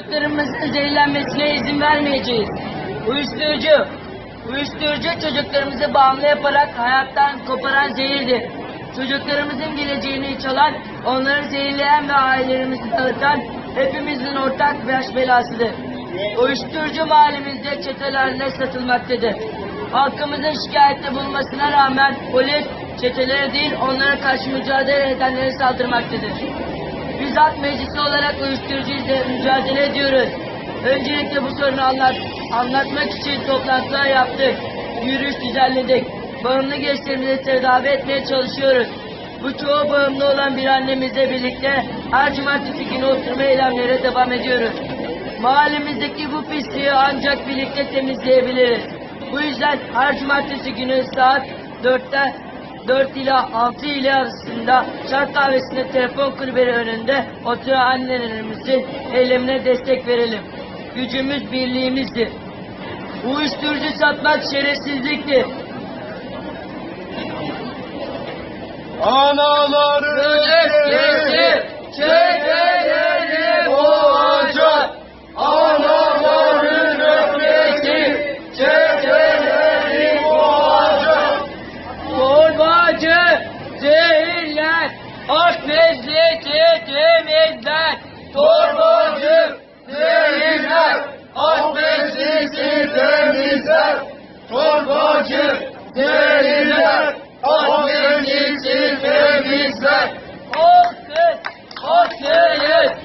Çocuklarımızın zehirlenmesine izin vermeyeceğiz. Uyuşturucu, uyuşturucu çocuklarımızı bağımlı yaparak hayattan koparan zehirdir. Çocuklarımızın geleceğini çalan, onları zehirleyen ve ailelerimizi dağıtan hepimizin ortak baş belasıdır. Uyuşturucu mahallemizde çetelerle satılmaktadır. Halkımızın şikayette bulunmasına rağmen polis çetelere değil onlara karşı mücadele edenlere saldırmaktadır. Bizzat meclisi olarak uyuşturucuyla mücadele ediyoruz. Öncelikle bu sorunu anlat, anlatmak için toplantılar yaptık. Yürüyüş düzenledik. Bağımlı gençlerimizi tedavi etmeye çalışıyoruz. Bu çoğu bağımlı olan bir annemizle birlikte her cumartesi günü oturma eylemlere devam ediyoruz. Mahallemizdeki bu pisliği ancak birlikte temizleyebiliriz. Bu yüzden her cumartesi günü saat 4'te 4 ila 6 ile arasında şark kahvesinde telefon kulübeli önünde oturan annelerimizin eylemine destek verelim. Gücümüz birliğimizdir. Uyuşturucu satmak şerefsizliktir. Anaların Cumhuriyet hak memleketimizden torbacı değiller. Hak memleketimizden torbacı değiller. Hak memleketimizden hak memleketimizden hak memleketimizden